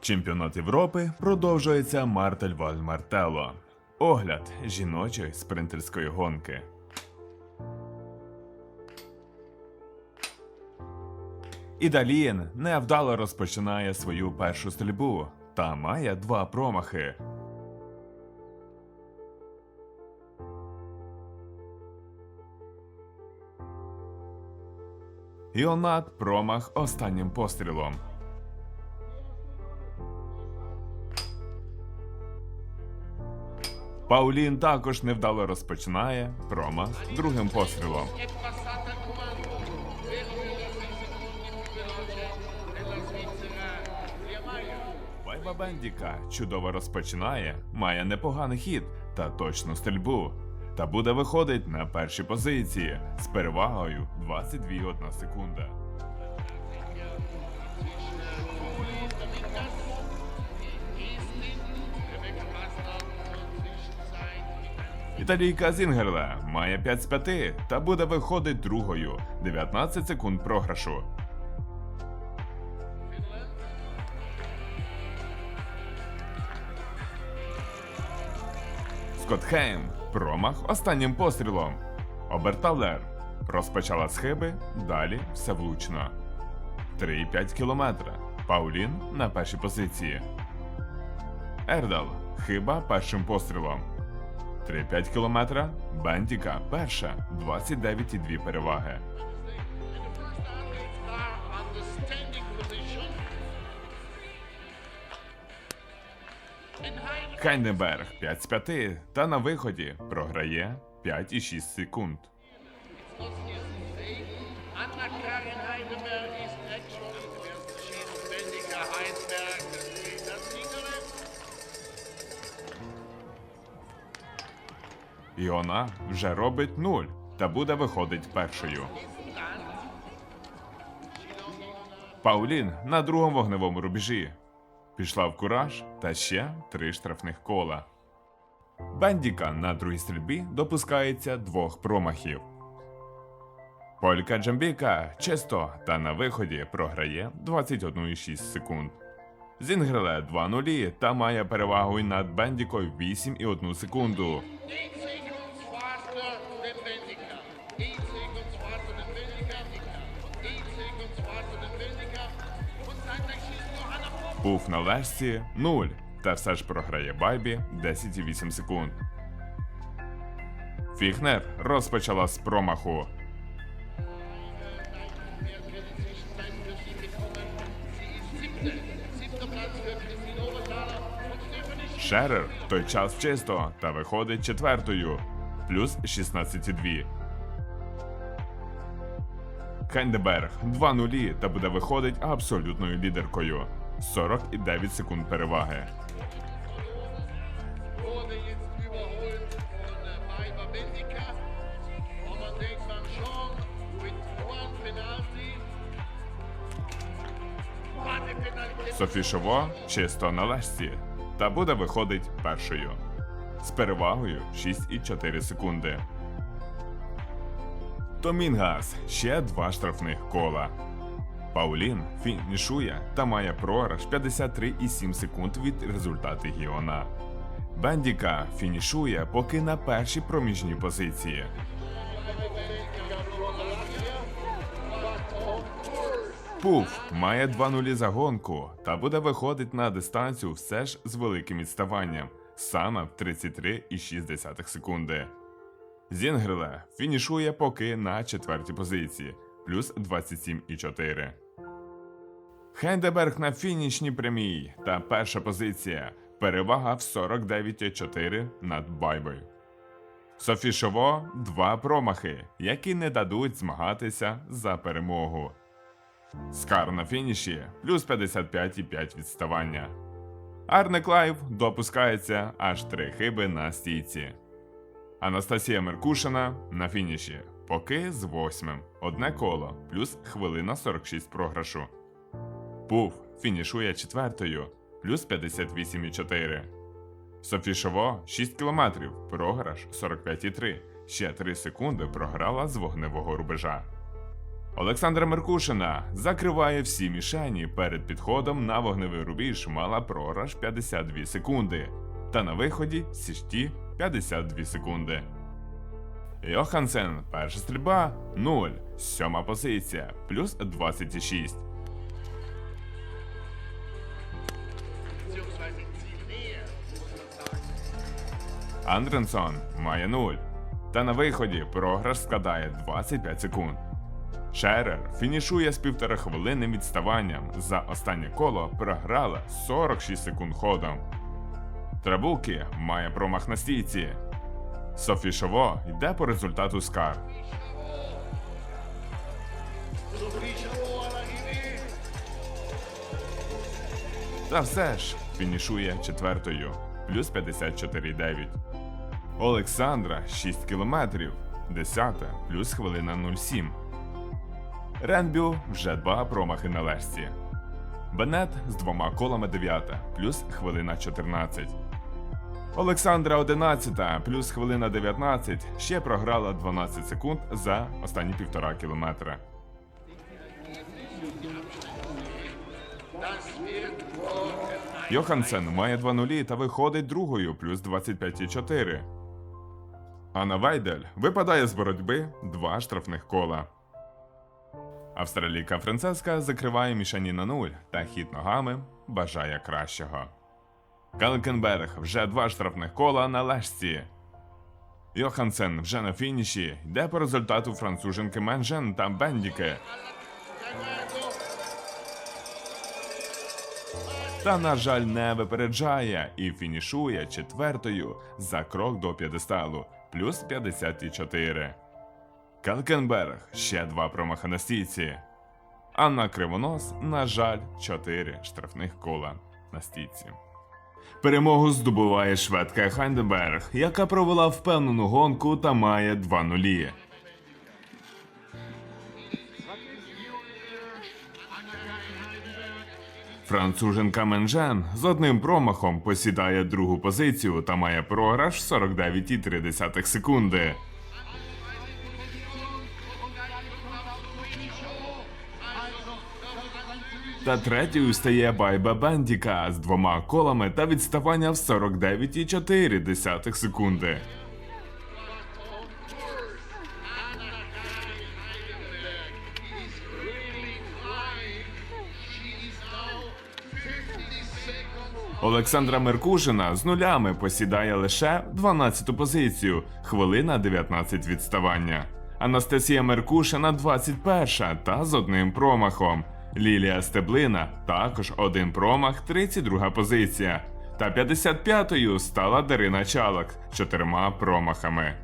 Чемпіонат Європи продовжується Мартель Валь Мартело. Огляд жіночої спринтерської гонки. Ідалієн невдало розпочинає свою першу стрільбу та має два промахи. Іонат промах останнім пострілом. Паулін також невдало розпочинає промах другим пострілом. Вайба Бендіка чудово розпочинає, має непоганий хід та точну стрільбу. Та буде виходить на перші позиції з перевагою 22,1 секунда. Італійка Зінгерле має 5 з 5 та буде виходить другою 19 секунд програшу. Скотхейм промах останнім пострілом. Оберталер розпочала схиби, далі все влучно. 3,5 кілометра. Паулін на першій позиції. Ердал хиба першим пострілом. 3,5 кілометра. Бендіка перша. 29,2 переваги. Хайнеберг 5 з 5 та на виході програє 5,6 секунд. І вона вже робить нуль та буде виходить першою. Паулін на другому вогневому рубежі. Пішла в кураж та ще три штрафних кола. Бендіка на другій стрільбі допускається двох промахів. Полька Джамбіка чисто та на виході програє 21,6 секунд. Зінгреле 2-0 та має перевагу й над Бендікою 8,1 секунду. Пуф на лежці 0, та все ж програє Байбі 10,8 секунд. Фіхнер розпочала з промаху. Шерер той час чисто та виходить четвертою, плюс 16,2. Хендеберг 2-0 та буде виходить абсолютною лідеркою. 49 секунд переваги. Софі Шово чисто на лежці та буде виходить першою з перевагою 6,4 секунди. Томінгас ще два штрафних кола. Паулін фінішує та має програш 53,7 секунд від результату Гіона. Бендіка фінішує поки на першій проміжній позиції. Пуф має 2-0 за гонку та буде виходить на дистанцію все ж з великим відставанням, саме в 33,6 секунди. Зінгреле фінішує поки на четвертій позиції, плюс 27,4. Хендеберг на фінішній прямій та перша позиція. Перевага в 49,4 над Байбою. Софі Шово два промахи, які не дадуть змагатися за перемогу. Скар на фініші плюс 55,5 відставання. Арне Клайв допускається аж три хиби на стійці. Анастасія Меркушина на фініші, поки з восьмим. Одне коло, плюс хвилина 46 програшу. Пуф фінішує четвертою, плюс 58,4. Софі Шово 6 кілометрів, програш 45,3. Ще 3 секунди програла з вогневого рубежа. Олександра Меркушина закриває всі мішені перед підходом на вогневий рубіж, мала програш 52 секунди. Та на виході Сішті 52 секунди. Йохансен, перша стрільба 0, сьома позиція, плюс 26. Андренсон має 0. Та на виході програш складає 25 секунд. Шерер фінішує з півтора хвилинним відставанням. За останнє коло програла 46 секунд ходом. Трабулки має промах на стійці. Софі Шово йде по результату скар. Та все ж фінішує четвертою, плюс 54,9. Олександра 6 кілометрів, 10, плюс хвилина 07. Ренбю вже два промахи на лежці. Бенет з двома колами 9, плюс хвилина 14. Олександра 11, плюс хвилина 19, ще програла 12 секунд за останні півтора кілометра. Йохансен має 2 нулі та виходить другою плюс 25,4. Анна Вайдель випадає з боротьби два штрафних кола. Австралійка Францеска закриває мішані на нуль та хід ногами бажає кращого. Калкенберг вже два штрафних кола на лежці. Йохансен вже на фініші йде по результату француженки Менжен та Бендіке. Та, на жаль, не випереджає і фінішує четвертою за крок до п'єдесталу, плюс 54. Калкенберг ще два промаха на стійці. Анна Кривонос, на жаль, 4 штрафних кола на стійці. Перемогу здобуває шведка Хайнденберг, яка провела впевнену гонку та має 2 нулі. Француженка Менжен з одним промахом посідає другу позицію та має програш 49,3 секунди. Та третьою стає Байба Бендіка з двома колами та відставання в 49,4 секунди. Олександра Меркушина з нулями посідає лише 12-ту позицію, хвилина 19 відставання. Анастасія Меркушина 21 та з одним промахом. Лілія Стеблина також один промах, 32 позиція. Та 55-ю стала Дарина Чалак чотирма промахами.